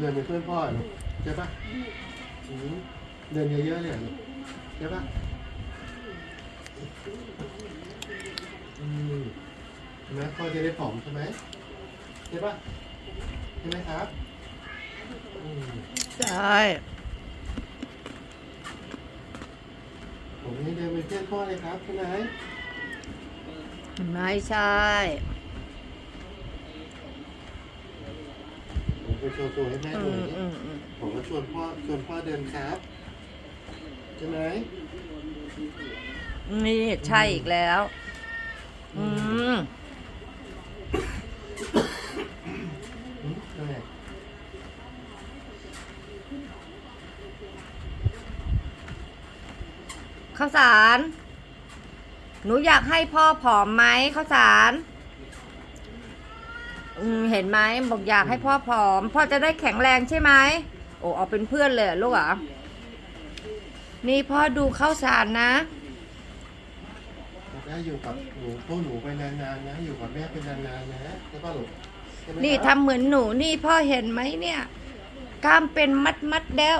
เดินเป็นเพื่อนพ่อเหรอใช่ปะอืมเดินเยอะๆเลยเหรอใช่ปะอืมเห็นไหมพ่อจะได้ผอมใช่ไหมใช่ปะใช่ไหมครับอืมใช่ผมให้เดินเป็นเพื่อนพ่อเลยครับใช่ไหมไม่ใช่ ผม ไปโชว์ตัวให้แม่อืดูมดิอืมอืมผมก็ชวนพ่อชวนพ่อเดินครับใช่ไหมนี่ใช่อีกแล้ว อืมอืมใช่ไหมข้าวสาร หนูอยากให้พ่อผอมไหมข้าวสาร อืมเห็นไหมบอกอยากให้พ่อผอม พ่อจะได้แข็งแรงใช่ไหมโอ้เอาเป็นเพื่อนเลยเหรอลูกเหรอนี่พ่อดูข้าวสารนะได้อยู่กับหนูพวกหนูไปนานๆนะ อยู่กับแม่ไปนานๆนะใช่ป่ะลูกใช่ไหมนี่ครับทำเหมือนหนูนี่พ่อเห็นไหมเนี่ย กล้ามเป็นมัดมัดๆแล้ว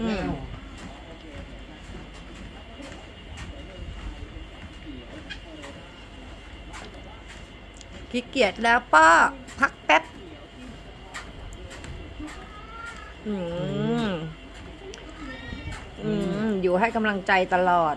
อืไม่ม เอา ขี้เกียจแล้วป้อพักแป๊บ อืม อืม อยู่ให้กำลังใจตลอด